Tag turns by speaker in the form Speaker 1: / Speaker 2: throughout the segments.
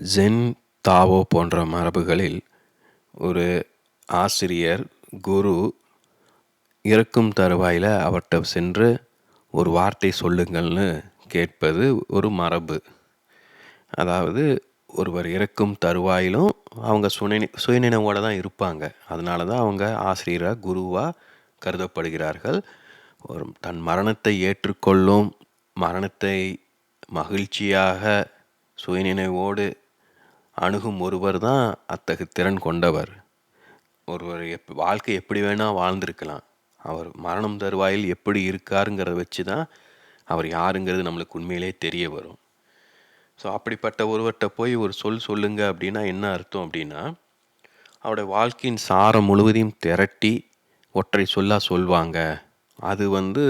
Speaker 1: Gen Tao போன்ற மரபுகளில் ஒரு ஆசிரியர் குரு இறக்கும் தருவாயில் அவர்கிட்ட சென்று ஒரு வார்த்தை சொல்லுங்கள்னு கேட்பது ஒரு மரபு. அதாவது ஒருவர் இறக்கும் தருவாயிலும் அவங்க சுனை சுயநினைவோடு தான் இருப்பாங்க. அதனால தான் அவங்க ஆசிரியராக குருவாக கருதப்படுகிறார்கள். ஒரு தன் மரணத்தை ஏற்றுக்கொள்ளும் மரணத்தை மகிழ்ச்சியாக சுயநினைவோடு அணுகும் ஒருவர் தான் அத்தகு திறன் கொண்டவர். ஒருவர் எப் வாழ்க்கை எப்படி வேணால் வாழ்ந்திருக்கலாம். அவர் மரணம் தருவாயில் எப்படி இருக்காருங்கிறத வச்சு தான் அவர் யாருங்கிறது நம்மளுக்கு உண்மையிலே தெரிய வரும். ஸோ அப்படிப்பட்ட ஒருவர்கிட்ட போய் ஒரு சொல் சொல்லுங்க அப்படின்னா என்ன அர்த்தம் அப்படின்னா அவருடைய வாழ்க்கையின் சாரம் முழுவதையும் திரட்டி ஒற்றை சொல்லாக சொல்வாங்க. அது வந்து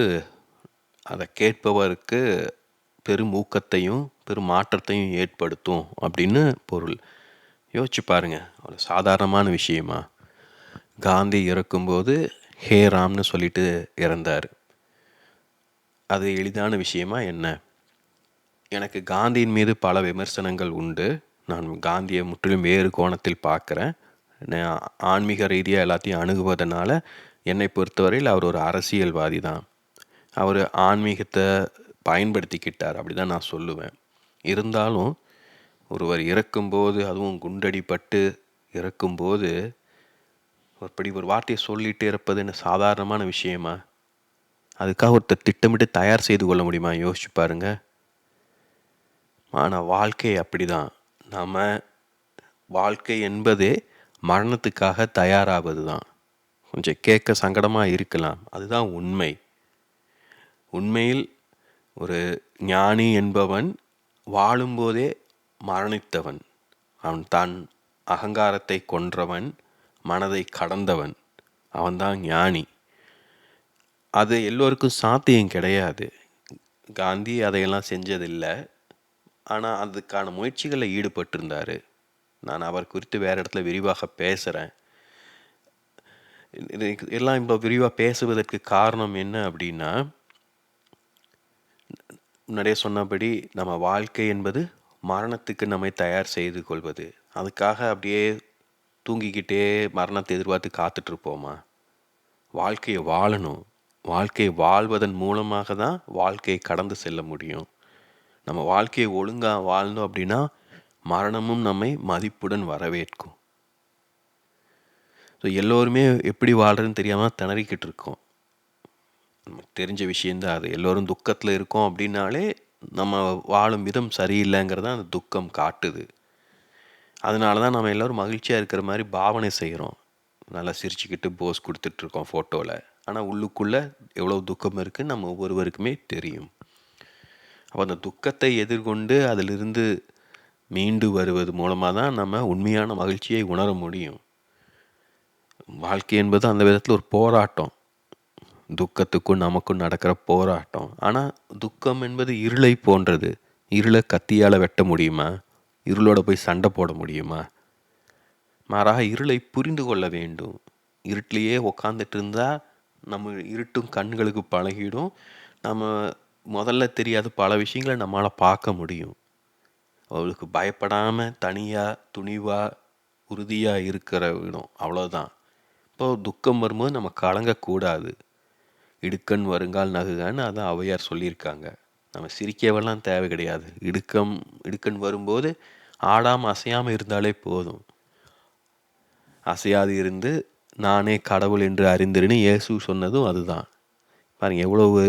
Speaker 1: அதை கேட்பவருக்கு பெரும் ஊக்கத்தையும் பெரும் மாற்றத்தையும் ஏற்படுத்தும் அப்படின்னு பொருள். யோசிச்சு பாருங்க ஒரு சாதாரணமான விஷயமா? காந்தி இறக்கும்போது ஹே ராம்னு சொல்லிட்டு இறந்தார். அது எளிதான விஷயமா என்ன? எனக்கு காந்தியின் மீது பல விமர்சனங்கள் உண்டு. நான் காந்தியை முற்றிலும் வேறு கோணத்தில் பார்க்குறேன். நான் ஆன்மீக ரீதியாக எல்லாத்தையும் அணுகுவதனால என்னை பொறுத்தவரையில் அவர் ஒரு அரசியல்வாதி தான். அவர் ஆன்மீகத்தை பயன்படுத்திக்கிட்டார். அப்படி தான் நான் சொல்லுவேன். இருந்தாலும் ஒருவர் இறக்கும்போது அதுவும் குண்டடிப்பட்டு இறக்கும்போது அப்படி ஒரு வார்த்தையை சொல்லிட்டு இருப்பது என்ன சாதாரணமான விஷயமா? அதுக்காக ஒருத்தர் திட்டமிட்டு தயார் செய்து கொள்ள முடியுமா? யோசிச்சு பாருங்க. ஆனால் வாழ்க்கை அப்படி தான் நம்ம வாழ்க்கை என்பதே மரணத்துக்காக தயாராவது தான் கொஞ்சம் கேட்க சங்கடமாக இருக்கலாம். அதுதான் உண்மை. உண்மையில் ஒரு ஞானி என்பவன் வாழும்போதே மரணித்தவன். அவன் தான் அகங்காரத்தை கொன்றவன் மனதை கடந்தவன். அவன்தான் ஞானி. அது எல்லோருக்கும் சாத்தியம் கிடையாது. காந்தி அதையெல்லாம் செஞ்சதில்லை. ஆனால் அதுக்கான முயற்சிகளில் ஈடுபட்டிருந்தார். நான் அவர் குறித்து வேறு இடத்துல விரிவாக பேசுகிறேன் இது எல்லாம் இப்போ விரிவாக பேசுவதற்கு காரணம் என்ன அப்படின்னா முன்னாடியே சொன்னபடி நம்ம வாழ்க்கை என்பது மரணத்துக்கு நம்மை தயார் செய்து கொள்வது. அதுக்காக அப்படியே தூங்கிக்கிட்டே மரணத்தை எதிர்பார்த்து காத்துட்ருப்போமா? வாழ்க்கையை வாழணும். வாழ்க்கையை வாழ்வதன் மூலமாக தான் வாழ்க்கையை கடந்து செல்ல முடியும். நம்ம வாழ்க்கையை ஒழுங்காக வாழ்ந்தோம் அப்படின்னா மரணமும் நம்மை மதிப்புடன் வரவேற்கும். ஸோ எல்லோருமே எப்படி வாழ்கிறதுன்னு தெரியாமல் திணறிக்கிட்டு இருக்கோம் நமக்கு தெரிஞ்ச விஷயந்தான் அது. எல்லோரும் துக்கத்தில் இருக்கோம் அப்படின்னாலே நம்ம வாழும் விதம் சரியில்லைங்கிறத அந்த துக்கம் காட்டுது. அதனால தான் நம்ம எல்லோரும் மகிழ்ச்சியாக இருக்கிற மாதிரி பாவனை செய்கிறோம் நல்லா சிரிச்சுக்கிட்டு போஸ் கொடுத்துட்ருக்கோம் ஃபோட்டோவில் ஆனால் உள்ளுக்குள்ளே எவ்வளோ துக்கம் இருக்குன்னு நம்ம ஒவ்வொருவருக்குமே தெரியும். அப்போ அந்த துக்கத்தை எதிர்கொண்டு அதிலிருந்து மீண்டு வருவது மூலமாக தான் நம்ம உண்மையான மகிழ்ச்சியை உணர முடியும். வாழ்க்கை என்பது அந்த விதத்தில் ஒரு போராட்டம். துக்கத்துக்கும் நமக்கும் நடக்கிற போராட்டம். ஆனால் துக்கம் என்பது இருளை போன்றது. இருளை கத்தியால் வெட்ட முடியுமா? இருளோட போய் சண்டை போட முடியுமா? மாறாக இருளை புரிந்து கொள்ள வேண்டும். இருட்டிலேயே உக்காந்துட்டு இருந்தால் நம்ம இருட்டும் கண்களுக்கு பழகிடும். நம்ம முதல்ல தெரியாத பல விஷயங்களை நம்மளால் பார்க்க முடியும். அவளுக்கு பயப்படாமல் தனியாக துணிவாக உறுதியாக இருக்கிற இடம் அவ்வளோதான் இப்போ துக்கம் வரும்போது நம்ம கலங்கக்கூடாது. இடுக்கண் வருங்கால் நகுகன்னு அதான் ஔவையார் சொல்லியிருக்காங்க. நம்ம சிரிக்கவெல்லாம் தேவை கிடையாது. இடுக்கம் இடுக்கண் வரும்போது ஆடாமல் அசையாமல் இருந்தாலே போதும். அசையாது இருந்து நானே கடவுள் என்று அறிந்திருன்னு இயேசு சொன்னதும் அதுதான். பாருங்கள் எவ்வளவு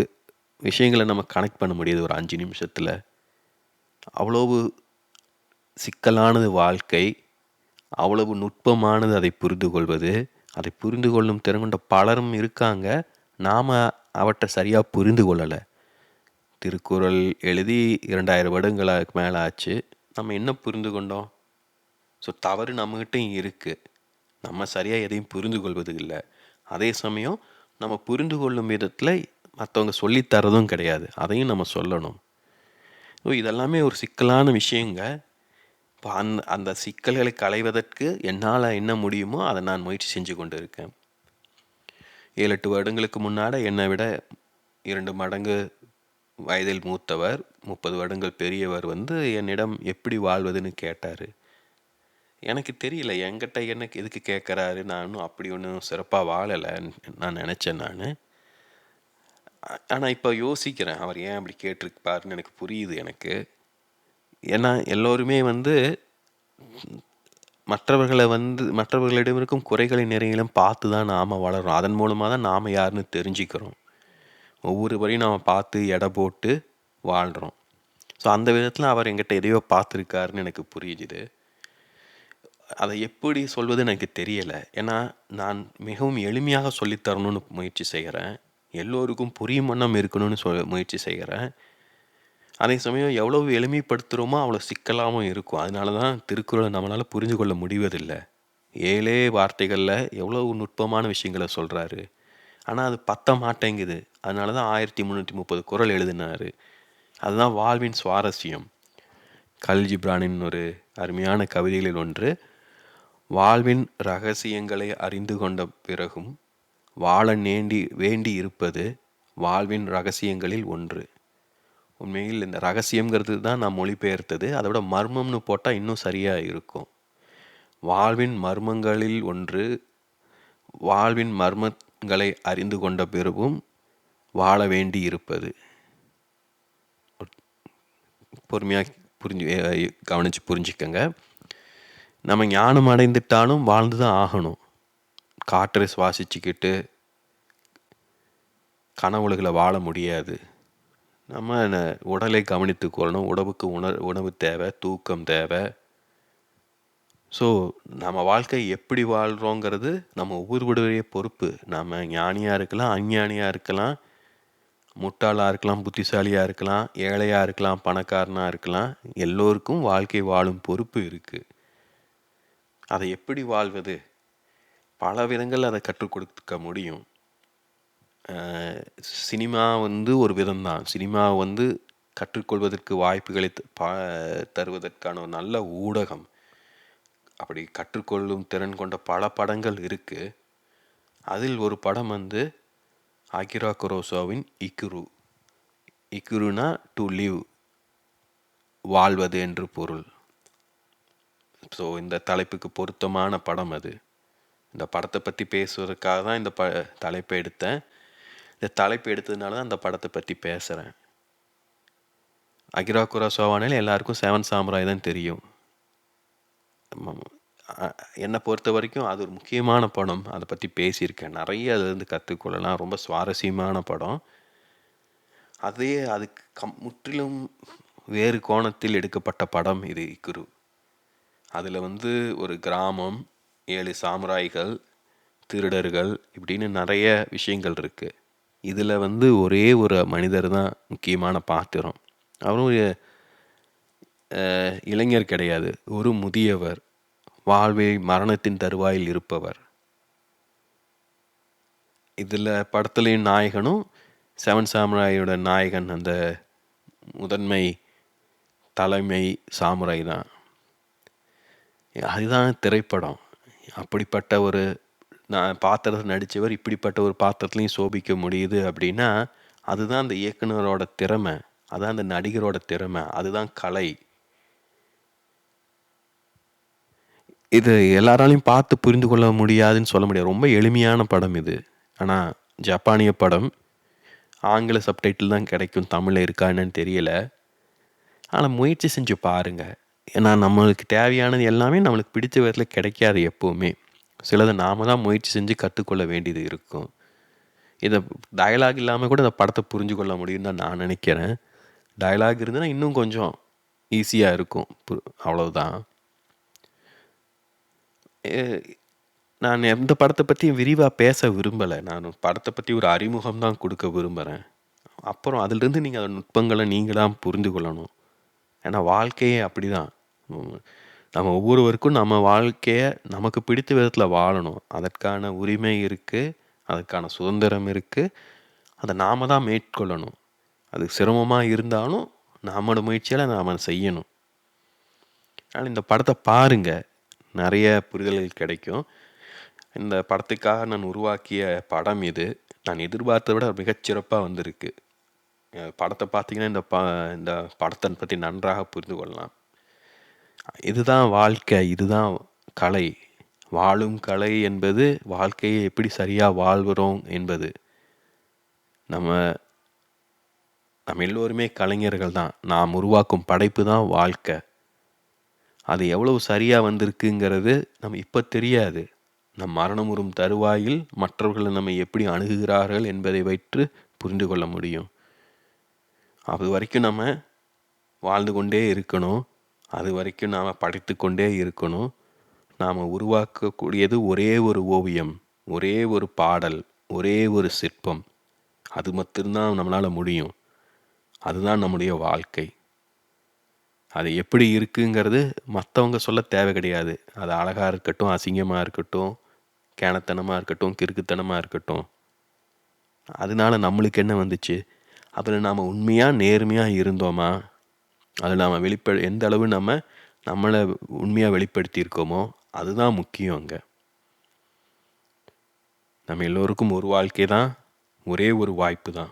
Speaker 1: விஷயங்களை நம்ம கனெக்ட் பண்ண முடியுது ஒரு அஞ்சு நிமிஷத்தில். அவ்வளவு சிக்கலானது வாழ்க்கை அவ்வளவு நுட்பமானது அதை புரிந்து கொள்வது. அதை புரிந்து கொள்ளும் திறன் கொண்ட பலரும் இருக்காங்க. நாம் அவற்றை சரியாக புரிந்து கொள்ளலை. திருக்குறள் எழுதி இரண்டாயிரம் வருடங்களுக்கு மேலே ஆச்சு. நம்ம என்ன புரிந்து கொண்டோம்? ஸோ தவறு நம்மகிட்டையும் இருக்குது நம்ம சரியாக எதையும் புரிந்து கொள்வது இல்லை. அதே சமயம் நம்ம புரிந்து கொள்ளும் விதத்தில் மற்றவங்க சொல்லித்தரதும் கிடையாது. அதையும் நம்ம சொல்லணும். ஸோ இதெல்லாமே ஒரு சிக்கலான விஷயங்க. இப்போ அந் அந்த சிக்கல்களை களைவதற்கு என்னால் என்ன முடியுமோ அதை நான் முயற்சி செஞ்சு கொண்டு இருக்கேன். ஏழு எட்டு வருடங்களுக்கு முன்னாடி என்னை விட இரண்டு மடங்கு வயதில் மூத்தவர் முப்பது வருடங்கள் பெரியவர் வந்து என்னிடம் எப்படி வாழ்வதுன்னு கேட்டார். எனக்கு தெரியல என்கிட்ட என்ன எதுக்கு கேட்குறாரு? நானும் அப்படி ஒன்றும் சிறப்பாக வாழலை நான் நினச்சேன் நான். ஆனால் இப்போ யோசிக்கிறேன் அவர் ஏன் அப்படி கேட்டிருப்பாருன்னு எனக்கு புரியுது எனக்கு. ஏன்னா எல்லோருமே வந்து மற்றவர்களை வந்து மற்றவர்களிடம் இருக்கும் குறைகளை நிறைகளும் பார்த்து தான் நாம் வளர்கிறோம் அதன் மூலமாக தான் நாம் யாருன்னு தெரிஞ்சுக்கிறோம். ஒவ்வொரு வரையும் நாம் பார்த்து எடை போட்டு வாழ்கிறோம் ஸோ அந்த விதத்தில் அவர் எங்கிட்ட எதையோ பார்த்துருக்காருன்னு எனக்கு புரியுது. அதை எப்படி சொல்வது எனக்கு தெரியலை. ஏன்னா நான் மிகவும் எளிமையாக சொல்லித்தரணும்னு முயற்சி செய்கிறேன். எல்லோருக்கும் புரியும் வண்ணம் இருக்கணும்னு சொல் முயற்சி செய்கிறேன். அதே சமயம் எவ்வளவு எளிமைப்படுத்துகிறோமோ அவ்வளோ சிக்கலாகவும் இருக்கும். அதனால தான் திருக்குறளை நம்மளால் புரிஞ்சு கொள்ள முடிவதில்லை. ஏழே வார்த்தைகளில் எவ்வளோ நுட்பமான விஷயங்களை சொல்கிறாரு ஆனால் அது பத்த மாட்டேங்குது. அதனால தான் ஆயிரத்தி முந்நூற்றி முப்பது குரல் எழுதினார். அதுதான் வாழ்வின் சுவாரஸ்யம். கல் ஜிப்ரானின் ஒரு அருமையான கவிதைகளில் ஒன்று வாழ்வின் ரகசியங்களை அறிந்து கொண்ட பிறகும் வாழ நேண்டி வேண்டி இருப்பது வாழ்வின் ரகசியங்களில் ஒன்று. உண்மையில் இந்த ரகசியங்கிறது தான் நான் மொழிபெயர்த்தது. அதோட மர்மம்னு போட்டால் இன்னும் சரியாக இருக்கும். வாழ்வின் மர்மங்களில் ஒன்று வாழ்வின் மர்மங்களை அறிந்து கொண்ட பிறகும் வாழ வேண்டி இருப்பது. பொறுமையாக புரிஞ்சு கவனித்து புரிஞ்சுக்கங்க. நம்ம ஞானம் அடைந்துட்டாலும் வாழ்ந்து தான் ஆகணும். காற்றை சுவாசிச்சுக்கிட்டு கனவுகளை வாழ முடியாது. நம்ம உடலை கவனித்து கொள்ளணும். உடம்புக்கு உணர் உணவு தேவை தூக்கம் தேவை. ஸோ நம்ம வாழ்க்கை எப்படி வாழ்கிறோங்கிறது நம்ம ஒவ்வொருவருடைய பொறுப்பு. நம்ம ஞானியாக இருக்கலாம் அஞ்ஞானியாக இருக்கலாம் முட்டாளாக இருக்கலாம் புத்திசாலியாக இருக்கலாம் ஏழையாக இருக்கலாம் பணக்காரனாக இருக்கலாம். எல்லோருக்கும் வாழ்க்கை வாழும் பொறுப்பு இருக்குது அதை எப்படி வாழ்வது? பல விதங்கள் அதை கற்றுக் கொடுக்க முடியும். சினிமா வந்து ஒரு விதம்தான். சினிமா வந்து கற்றுக்கொள்வதற்கு வாய்ப்புகளை பா தருவதற்கான ஒரு நல்ல ஊடகம். அப்படி கற்றுக்கொள்ளும் திறன் கொண்ட பல படங்கள் இருக்குது அதில் ஒரு படம் வந்து ஆகிரா குரோசோவின் இக்குரு இக்குருனா டு லிவ் வாழ்வது என்று பொருள். ஸோ இந்த தலைப்புக்கு பொருத்தமான படம் அது. இந்த படத்தை பற்றி பேசுவதற்காக தான் இந்த ப தலைப்பை எடுத்தேன். இந்த தலைப்பு எடுத்ததுனால தான் அந்த படத்தை பற்றி பேசுகிறேன் அகிரா குராசோவானில் எல்லாருக்கும் செவன் சாம்ராய் தான் தெரியும். என்னை பொறுத்த வரைக்கும் அது ஒரு முக்கியமான படம். அதை பற்றி பேசியிருக்கேன். நிறைய அதுலேருந்து கற்றுக்கொள்ளலாம் ரொம்ப சுவாரஸ்யமான படம். அதே அதுக்கு கம் முற்றிலும் வேறு கோணத்தில் எடுக்கப்பட்ட படம் இது குரு அதில் வந்து ஒரு கிராமம் ஏழு சாமுராய்கள் திருடர்கள் இப்படின்னு நிறைய விஷயங்கள் இருக்குது இதில் வந்து ஒரே ஒரு மனிதர் தான் முக்கியமான பாத்திரம். அவரும் இளைஞர் கிடையாது. ஒரு முதியவர் வாழ்வை மரணத்தின் தருவாயில் இருப்பவர். இதில் படத்துலேயும் நாயகனும் செவன் சாமுராயோட நாயகன் அந்த முதன்மை தலைமை சாமுராய் தான். அதுதான் திரைப்படம். அப்படிப்பட்ட ஒரு நான் பாத்திரத்தில் நடித்தவர் இப்படிப்பட்ட ஒரு பாத்திரத்துலையும் சோபிக்க முடியுது அப்படின்னா அதுதான் அந்த இயக்குனரோட திறமை. அதுதான் அந்த நடிகரோட திறமை. அதுதான் கலை. இது எல்லாராலையும் பார்த்து புரிந்து கொள்ள முடியாதுன்னு சொல்ல முடியாது. ரொம்ப எளிமையான படம் இது. ஆனால் ஜப்பானிய படம் ஆங்கில சப்டைட்டில் தான் கிடைக்கும். தமிழில் இருக்கா என்னன்னு தெரியல. ஆனால் முயற்சி செஞ்சு பாருங்கள் ஏன்னா நம்மளுக்கு தேவையானது எல்லாமே நம்மளுக்கு பிடிச்ச விதத்தில் கிடைக்காது எப்போவுமே. சிலதை நாம தான் முயற்சி செஞ்சு கற்றுக்கொள்ள வேண்டியது இருக்கும். இதை டயலாக் இல்லாமல் கூட இந்த படத்தை புரிஞ்சு கொள்ள முடியும்னு தான் நான் நினைக்கிறேன். டயலாக் இருந்ததுன்னா இன்னும் கொஞ்சம் ஈஸியாக இருக்கும். அவ்வளோதான் நான் எந்த படத்தை பற்றி விரிவாக பேச விரும்பலை. நான் படத்தை பற்றி ஒரு அறிமுகம் தான் கொடுக்க விரும்புகிறேன் அப்புறம் அதிலிருந்து நீங்கள் அந்த நுட்பங்களை நீங்கள் தான் புரிந்து கொள்ளணும். ஏன்னா வாழ்க்கையே அப்படி தான் நம்ம ஒவ்வொருவருக்கும் நம்ம வாழ்க்கையை நமக்கு பிடித்த விதத்தில் வாழணும். அதற்கான உரிமை இருக்குது அதற்கான சுதந்திரம் இருக்குது அதை நாம் தான் மேற்கொள்ளணும். அது சிரமமாக இருந்தாலும் நம்மளோட முயற்சியில் நாம் செய்யணும். ஆனால் இந்த படத்தை பாருங்கள் நிறைய புரிதல்கள் கிடைக்கும். இந்த படத்துக்காக நான் உருவாக்கிய படம் இது. நான் எதிர்பார்த்ததை விட மிகச்சிறப்பாக வந்திருக்கு. படத்தை பார்த்தீங்கன்னா இந்த ப இந்த படத்தை பற்றி நன்றாக புரிந்து கொள்ளலாம். இதுதான் வாழ்க்கை இதுதான் கலை. வாழும் கலை என்பது வாழ்க்கையை எப்படி சரியாக வாழ்கிறோம் என்பது. நம்ம நம்ம எல்லோருமே கலைஞர்கள் தான். நாம் உருவாக்கும் படைப்பு தான் வாழ்க்கை. அது எவ்வளவு சரியாக வந்திருக்குங்கிறது நம்ம இப்போ தெரியாது. நம் மரணமுறும் தருவாயில் மற்றவர்கள் நம்மை எப்படி அணுகுகிறார்கள் என்பதை வைத்து புரிந்து கொள்ள முடியும். அது வரைக்கும் நம்ம வாழ்ந்து கொண்டே இருக்கணும். அது வரைக்கும் நாம் படைத்து கொண்டே இருக்கணும். நாம் உருவாக்கக்கூடியது ஒரே ஒரு ஓவியம் ஒரே ஒரு பாடல் ஒரே ஒரு சிற்பம். அது மட்டும்தான் நம்மளால் முடியும். அதுதான் நம்முடைய வாழ்க்கை. அது எப்படி இருக்குங்கிறது மற்றவங்க சொல்ல தேவை கிடையாது. அது அழகாக இருக்கட்டும் அசிங்கமாக இருக்கட்டும் கேனத்தனமாக இருக்கட்டும் கிறுக்குத்தனமாக இருக்கட்டும். அதனால நம்மளுக்கு என்ன வந்துச்சு? அதில் நாம் உண்மையாக நேர்மையாக இருந்தோமா? அதில் நாம் வெளிப்ப எந்த அளவு நம்ம நம்மளை உண்மையாக வெளிப்படுத்தியிருக்கோமோ அதுதான் முக்கியம் அங்கே. நம்ம எல்லோருக்கும் ஒரு வாழ்க்கை தான் ஒரே ஒரு வாய்ப்பு தான்.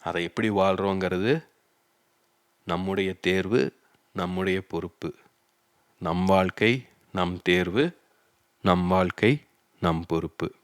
Speaker 1: அதை எப்படி வாழ்கிறோங்கிறது நம்முடைய தேர்வு நம்முடைய பொறுப்பு. நம் வாழ்க்கை நம் தேர்வு நம் வாழ்க்கை நம் பொறுப்பு.